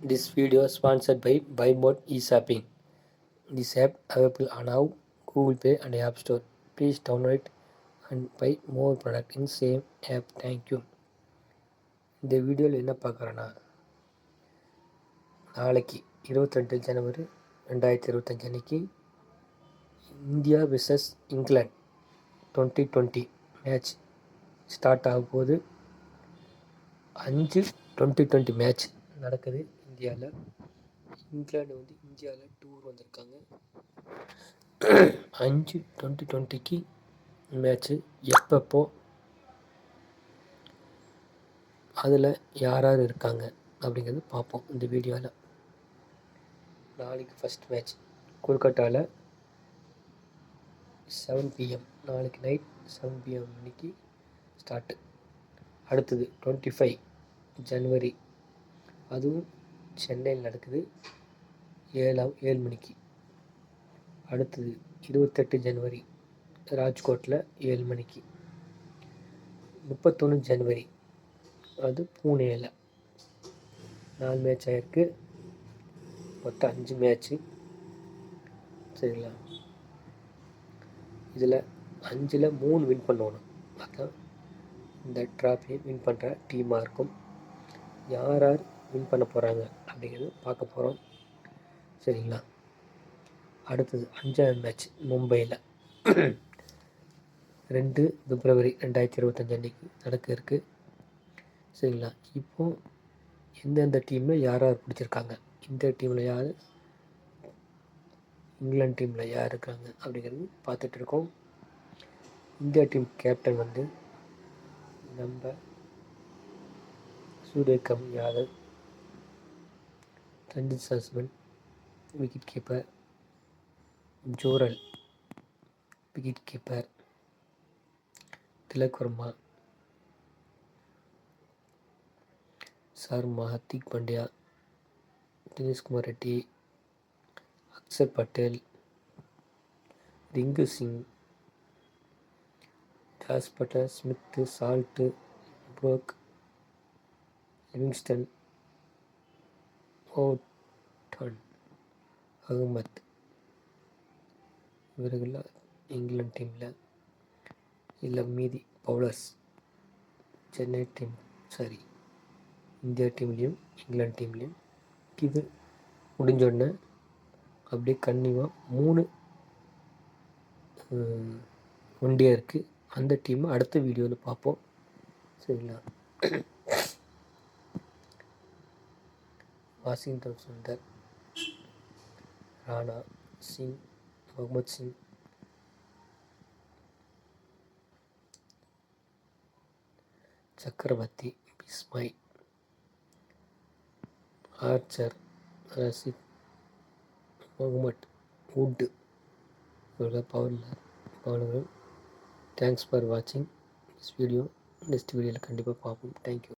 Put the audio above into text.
This video is sponsored by BuyMode eShopping. This app available on now Google Play and App Store. Please download it and buy more product in same app. Thank you. இந்த வீடியோவில் என்ன பார்க்குறோன்னா நாளைக்கு இருபத்தெட்டு ஜனவரி ரெண்டாயிரத்தி இருபத்தஞ்சி அன்னைக்கு India versus England twenty twenty match start ஆக போகுது அஞ்சு டுவெண்ட்டி டுவெண்ட்டி மேட்ச் நடக்குது இந்தியாவில் இங்கிலாந்து வந்து இந்தியாவில் டூர் வந்திருக்காங்க. அஞ்சு டுவெண்ட்டி டுவெண்ட்டிக்கு மேட்ச்சு எப்பப்போ அதில் யார் யார் இருக்காங்க அப்படிங்கிறது பார்ப்போம் இந்த வீடியோவில் நாளைக்கு ஃபஸ்ட் மேட்ச் கொல்கட்டாவில் செவன் பிஎம் நாளைக்கு நைட் செவன் பிஎம் மணிக்கு ஸ்டார்ட்டு அடுத்தது டுவெண்ட்டி ஃபைவ் ஜனவரி அதுவும் சென்னையில் நடக்குது ஏழாம் ஏழு மணிக்கு. அடுத்தது இருபத்தெட்டு ஜனவரி ராஜ்கோட்டில் ஏழு மணிக்கு. முப்பத்தொன்று ஜனவரி அது பூனேயில் நாலு மேட்ச் ஆகிருக்கு மொத்தம் அஞ்சு மேட்ச்சு சரிங்களா? இதில் அஞ்சில் மூணு வின் பண்ணணும் அதான் இந்த ட்ராஃபியை வின் பண்ணுற டீமாக இருக்கும். யார் யார் வின் பண்ண போகிறாங்க அப்படிங்கிறது பார்க்க போகிறோம் சரிங்களா? அடுத்தது அஞ்சாவது மேட்ச் மும்பையில். ரெண்டு பிப்ரவரி ரெண்டாயிரத்தி இருபத்தஞ்சு அன்றைக்கி நடக்க இருக்குது சரிங்களா? இப்போது எந்தெந்த டீமில் யார் யார் பிடிச்சிருக்காங்க? இந்த டீமில் யார்? இங்கிலாந்து டீமில் யார் இருக்காங்க? அப்படிங்கிறது பார்த்துட்டு இருக்கோம். இந்தியா டீம் கேப்டன் வந்து நம்ம சூரியகம் யாதவ். ரஞ்சித் சாஸ்வன் wicket keeper Jurel wicket keeper Tilak Varma Sharma Hardik Pandya Dineshkumar Reddy Akshar Patel Rinku Singh Jos Buttler Smith Salt Brook Livingstone Orton Ahmed இவர்கள் இங்கிலாந்து டீமில் இல்லை மீதி bowlers Chennai team sorry India டீம்லேயும் England டீம்லேயும் இது முடிஞ்சோடனே அப்படியே கன்னிவாக மூணு ஒண்டியாக இருக்குது அந்த டீமை அடுத்த வீடியோவில் பார்ப்போம். சரிங்களா? Washington Sundar Rana Singh Mohammed Singh. Chakravarthy Bishnoi Archer Rashid Mohammed Wood இவர்கள் பவுலர் பவுலர்கள் தேங்க்ஸ் ஃபார் வாட்சிங் திஸ் வீடியோ நெக்ஸ்ட் வீடியோவில் கண்டிப்பாக பார்ப்போம். தேங்க்யூ